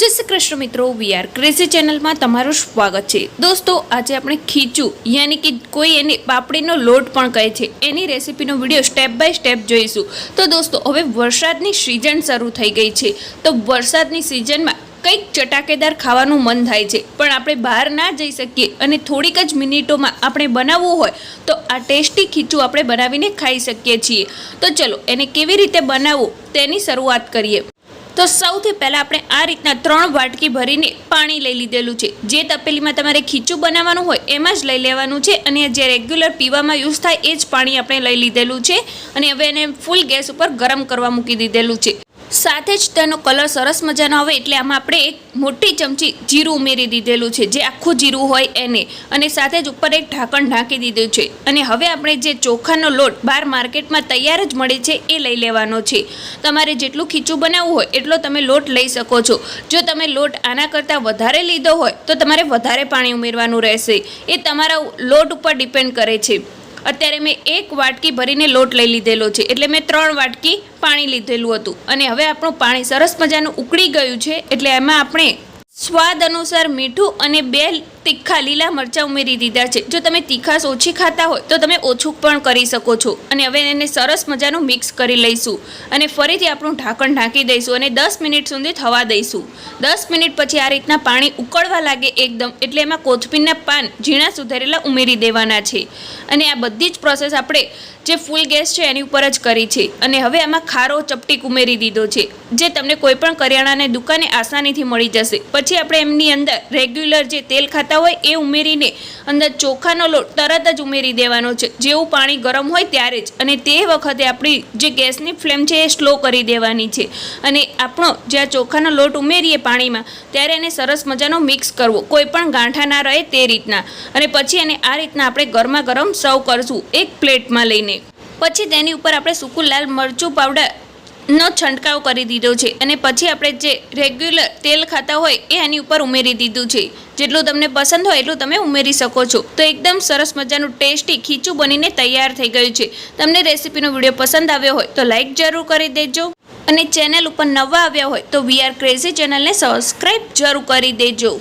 જય શ્રી કૃષ્ણ મિત્રો VR crazy ચેનલમાં તમારું સ્વાગત છે. દોસ્તો, આજે આપણે ખીચું, યાની કે કોઈ એને પાપડીનો લોટ પણ કહે છે. એની રેસીપીનો વીડિયો સ્ટેપ બાય સ્ટેપ જોઈશું. તો દોસ્તો, હવે વરસાદની સિઝન શરૂ થઈ ગઈ છે. તો વરસાદની સિઝનમાં કંઈક ચટાકેદાર ખાવાનું મન થાય છે. પણ આપણે બહાર ના જઈ શકીએ અને થોડીક જ મિનિટોમાં આપણે બનાવવું હોય, તો આ ટેસ્ટી ખીચું આપણે બનાવીને ખાઈ શકીએ છીએ. તો ચલો, એને કેવી રીતે બનાવવું, તેની શરૂઆત કરીએ. તો સૌથી પહેલાં આપણે આ રીતના ત્રણ વાટકી ભરીને પાણી લઈ લીધેલું છે. જે તપેલીમાં તમારે ખીચું બનાવવાનું હોય એમાં જ લઈ લેવાનું છે અને જે રેગ્યુલર પીવામાં યુઝ થાય એ જ પાણી આપણે લઈ લીધેલું છે. અને હવે એને ફૂલ ગેસ ઉપર ગરમ કરવા મૂકી દીધેલું છે. સાથે જ તેનો કલર સરસ મજાનો આવે એટલે આમાં આપણે એક મોટી ચમચી જીરું ઉમેરી દીધેલું છે, જે આખું જીરું હોય એને. અને સાથે જ ઉપર એક ઢાંકણ ઢાંકી દીધું છે. અને હવે આપણે જે ચોખાનો લોટ બહાર માર્કેટમાં તૈયાર જ મળે છે, એ લઈ લેવાનો છે. તમારે જેટલું ખીચું બનાવવું હોય, એટલો તમે લોટ લઈ શકો છો. જો તમે લોટ આના કરતાં વધારે લીધો હોય, તો તમારે વધારે પાણી ઉમેરવાનું રહેશે. એ તમારા લોટ ઉપર ડિપેન્ડ કરે છે. અત્યારે મેં એક વાટકી ભરીને લોટ લઈ લીધેલો છે. એટલે મેં ત્રણ વાટકી પાણી લીધેલું હતું. અને હવે આપણું પાણી સરસ મજાનું ઉકળી ગયું છે. એટલે એમાં આપણે સ્વાદ અનુસાર મીઠું અને બે તીખા લીલા મરચાં ઉમેરી દીધા છે. જો તમે તીખાશ ઓછી ખાતા હોય, તો તમે ઓછું પણ કરી શકો છો. અને હવે એને સરસ મજાનું મિક્સ કરી લઈશું. અને ફરીથી આપણું ઢાંકણ ઢાંકી દઈશું અને દસ મિનિટ સુધી થવા દઈશું. દસ મિનિટ પછી આ રીતના પાણી ઉકળવા લાગે એકદમ, એટલે એમાં કોથમીરના પાન, ઝીણા સુધારેલા ઉમેરી દેવાના છે. અને આ બધી જ પ્રોસેસ આપણે જે ફૂલ ગેસ છે એની ઉપર જ કરી છે. અને હવે આમાં ખારો ચપટીક ઉમેરી દીધો છે, જે તમને કોઈપણ કરિયાણાને દુકાને આસાનીથી મળી જશે. પછી આપણે એમની અંદર રેગ્યુલર જે તેલ ખાતા હોય એ ઉમેરીને અંદર ચોખાનો લોટ તરત જ ઉમેરી દેવાનો છે. જેવું પાણી ગરમ હોય ત્યારે જ. અને તે વખતે આપણી જે ગેસની ફ્લેમ છે એ સ્લો કરી દેવાની છે. અને આપણો જે આ ચોખાનો લોટ ઉમેરીએ પાણીમાં, ત્યારે એને સરસ મજાનો મિક્સ કરવો. કોઈ પણ ગાંઠા ના રહે તે રીતના. અને પછી એને આ રીતના આપણે ગરમા ગરમ સર્વ કરશું એક પ્લેટમાં લઈને. પછી તેની ઉપર આપણે સૂકું લાલ મરચું પાવડર નો છંટકાવ કરી દીધો છે અને પછી આપણે જે રેગ્યુલર તેલ ખાતા હોય એ એની ઉપર ઉમેરી દીધું છે. જેટલું તમને પસંદ હોય એટલું તમે ઉમેરી શકો છો. તો એકદમ સરસ મજાનું ટેસ્ટી ખીચું બનીને તૈયાર થઈ ગયું છે. તમને રેસીપીનો વીડિયો પસંદ આવ્યો હોય તો લાઈક જરૂર કરી દેજો. અને ચેનલ ઉપર નવા આવ્યા હોય તો વી આર ક્રેઝી ચેનલને સબસ્ક્રાઈબ જરૂર કરી દેજો.